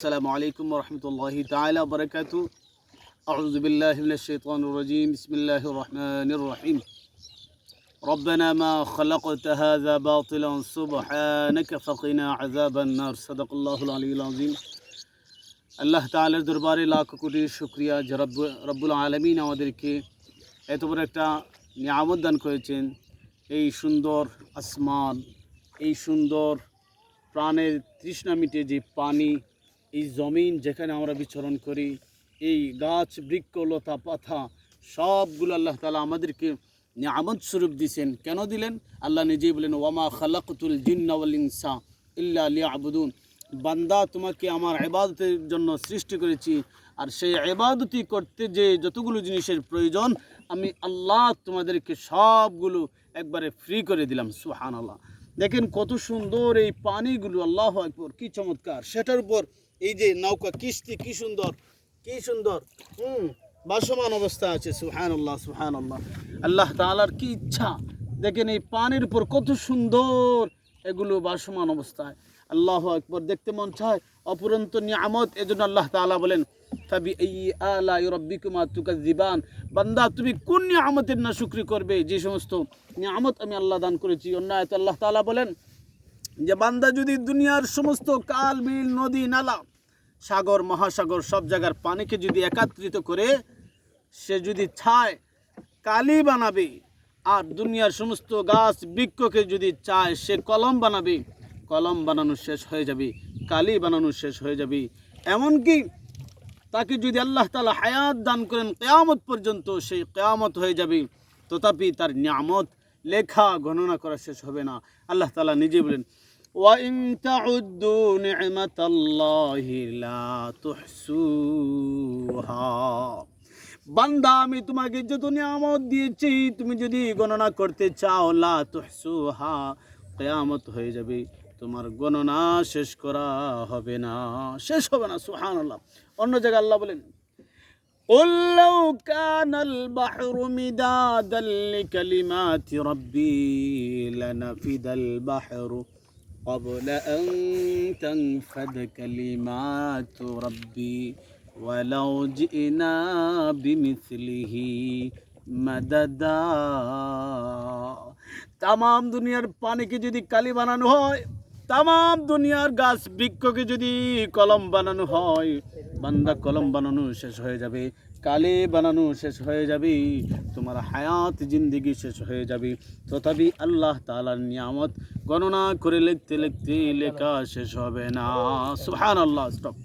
السلام عليكم ورحمة الله تعالى وبركاته أعوذ بالله من الشيطان الرجيم بسم الله الرحمن الرحيم ربنا ما خلقت هذا باطلا سبحانك فقنا عذاب النار صدق الله العلي العظيم আল্লাহ তাআলার দরবারে লাখ কোটি শুক্রিয়া যে রব্ব রব্বুল আলমিন আমাদেরকে এত বড় একটা নিয়ামত দান করেছেন এই সুন্দর আসমান এই সুন্দর প্রাণের তৃষ্ণা মিটে যে পানি এই জমিন যেখানে আমরা বিচরণ করি, এই গাছ, বৃক্ষ, লতা, পাতা, সবগুলো আল্লাহ তালা আমাদেরকে নিয়ামত স্বরূপ দিছেন কেন দিলেন? আল্লাহ নিজেই বলেন, ওয়ামা খালাকুল জিন্নাওয়াল ইনসা ইল্লা লিয়াবুদুন। বান্দা, তোমাকে আমার এবাদতের জন্য সৃষ্টি করেছি, আর সেই এবাদতি করতে যে যতগুলো জিনিসের প্রয়োজন, আমি আল্লাহ তোমাদেরকে সবগুলো একবারে ফ্রি করে দিলাম সুহান আল্লাহ দেখেন কত সুন্দর এই পানিগুলো, আল্লাহ একবার কি চমৎকার। সেটার উপর এই যে নৌকা, কিস্তি কি সুন্দর কি সুন্দর। হুম বাসমান অবস্থা আছে সুহান আল্লাহ সুহান আল্লাহ আল্লাহ তালার কি ইচ্ছা? দেখেন এই পানির উপর কত সুন্দর এগুলো বাসমান অবস্থায়। আল্লাহ একবার দেখতে মন চায় অপুরন্ত নিয়ামত, এজন্য আল্লাহ তাআলা বলেন ফাবি এই আলা রব্বিকুমা তুকাজ্জিবান বান্দা, তুমি কোন নিয়ামতের না শুকরি করবে? যে সমস্ত নিয়ামত আমি আল্লাহ দান করেছি। অন্য আয়াতে আল্লাহ তাআলা বলেন যে বান্দা যদি দুনিয়ার সমস্ত কাল, বিল, নদী, নালা, সাগর, মহাসাগর সব জায়গার পানিকে যদি একত্রিত করে সে যদি চায় কালি বানাবে, আর দুনিয়ার সমস্ত গাছ বৃক্ষকে যদি চায়, সে কলম বানাবে, কলম বানানো শেষ হয়ে যাবে, কালি বানানো শেষ হয়ে যাবে। এমনকি তাকে যদি আল্লাহ তালা হায়াত দান করেন, কেয়ামত পর্যন্ত সেই কেয়ামত হয়ে যাবে। তথাপি তার নিয়ামত, লেখা, গণনা করা শেষ হবে না। আল্লাহ তালা নিজে বলেন وَإِن تَعُدُّوا نِعْمَةَ اللَّهِ لَا تُحْصُوهَا বান্দা আমি তোমাকে যত নিয়ামত দিয়েছি তুমি যদি গণনা করতে চাও লা তুহসুহা কেয়ামত হয়ে যাবে তোমার গণনা শেষ করা হবে না শেষ হবে না সুবহানাল্লাহ অন্য জায়গায় আল্লাহ বলেন قل لو كان البحر مدادا لكلمات ربي لنفد البحر قبل أن تنفد كلمات ربي ولو جئنا بمثله مددا তাম দুনিয়ার পানিকে যদি কালি বানানো হয় তাম দুনিয়ার গাছ বৃক্ষকে যদি কলম বানানো হয়, বান্দা কলম বানানো শেষ হয়ে যাবে, কালে বানানো শেষ হয়ে যাবে, তোমার হায়াত জিন্দিগি শেষ হয়ে যাবে। তথাপি আল্লাহ তালার নিয়ামত গণনা করে লিখতে লিখতে লেখা শেষ হবে না। সুহান আল্লাহ স্টপ